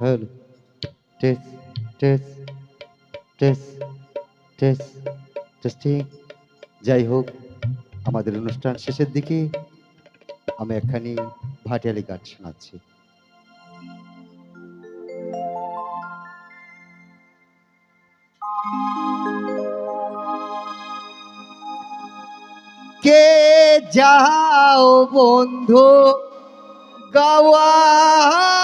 Hello টেস টেস টেস টেস testing যাই হোক, আমাদের অনুষ্ঠান শেষের দিকে আমি একখানি ভাটিয়ালি গান শোনাচ্ছি। কে যাও বন্ধু গাওয়ালে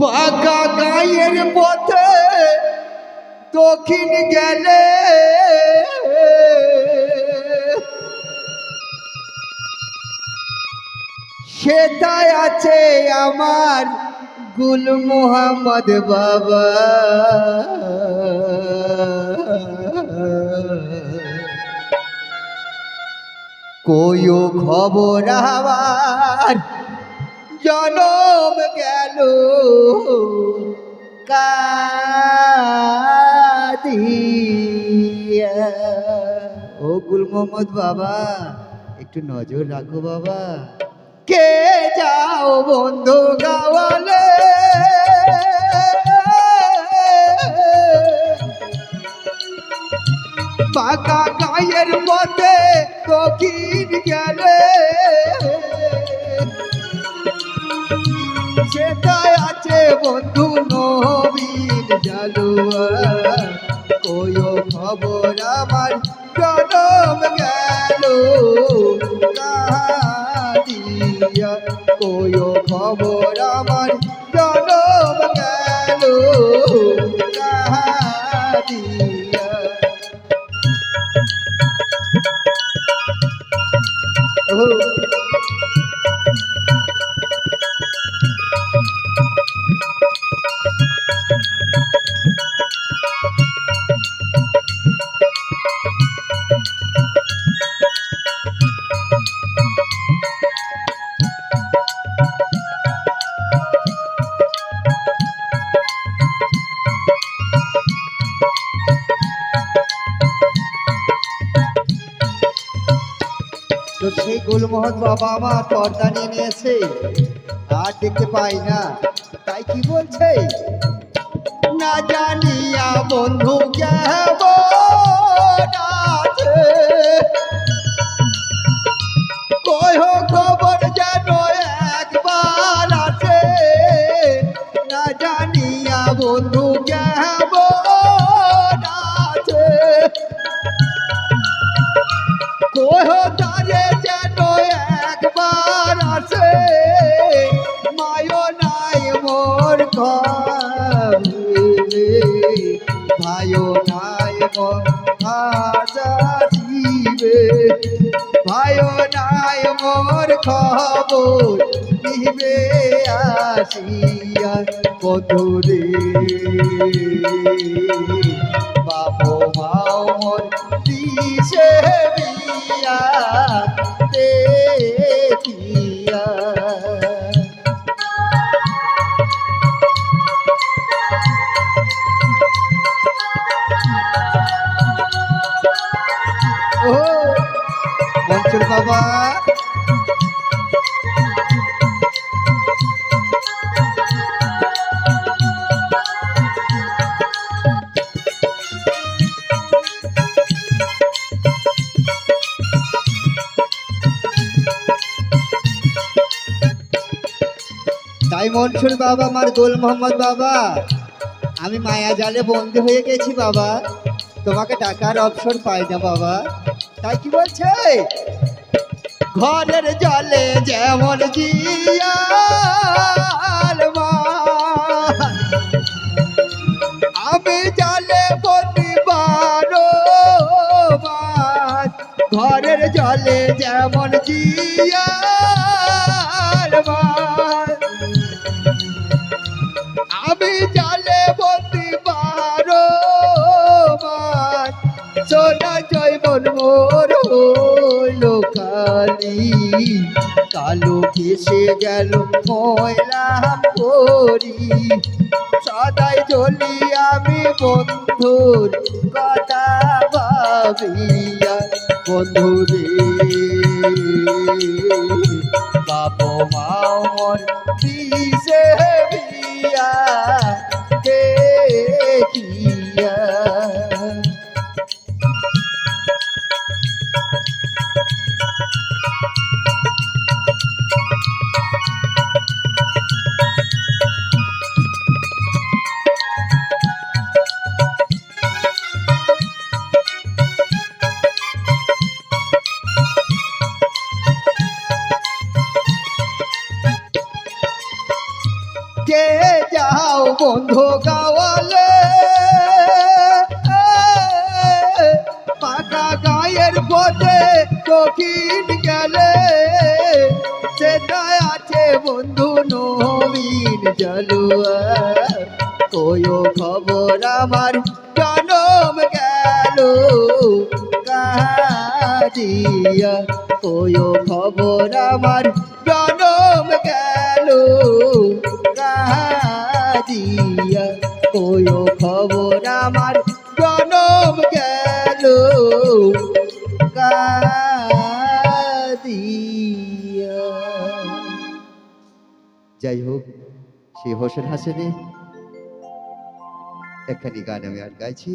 বাঁকা গায়ের পথে দক্ষিণ গেলে। সেটাই আছে আমার গুল মোহাম্মদ বাবা। কোয়ো খবর আমার জনম গেল। কাদিয়া। ও গুল মোহাম্মদ বাবা, একটু নজর রাখো বাবা। কে যাও বন্ধু গাওয়ালে? পাকা গায়ের পথে দক্ষিণ গেলে। বন্ধু নবীন জালুয়া কোয়ো খবর আমার জনম গেল। কাদিয়া কোয়ো খবর আমার জনম গেল। Oh. সেই গুলমোহন বাবা আমার পর্দা নিয়ে নিয়েছে। আর দেখতে পাই না, তাই কি বলছে? না জানিয়া বন্ধু কেমন আছে? কহ খবর যেন আছে? না জানিয়া বন্ধু মোর খবর নিবে আসিয়া কতরে বাবু মাও মোর দিশে তাই মনসুর বাবা, আমার গোল মোহাম্মদ বাবা। আমি মায়া জালে বন্দি হয়ে গেছি বাবা। তোমাকে টাকার অপশন পাই না বাবা। তাই কি বলছে? ঘরের জলে যেমন আমি জলে বন্দি বারো মাস। ঘরের জলে যেমন জিয়াল কালি কালো ভেসে গেল ময়লা করি সদাই চলি আমি বন্ধুর কথা ভাবিয়া বন্ধু রে বাপ মামর দিছে বিয়া কে যাও বন্ধু গাওয়ালে? পাকা গায়ের পথে কঠিন গেলে? সেটা আছে বন্ধু নবীন জলুয়া কয়ো খবর আমার? কাদিয়া কোয়ো খবর আমার। জনম গেল কাদিয়া কোয়ো খবর আমার। জনম গেল যাই হোক, সেই হোসেন হাসেনে একখানি গান আমি আর গাইছি।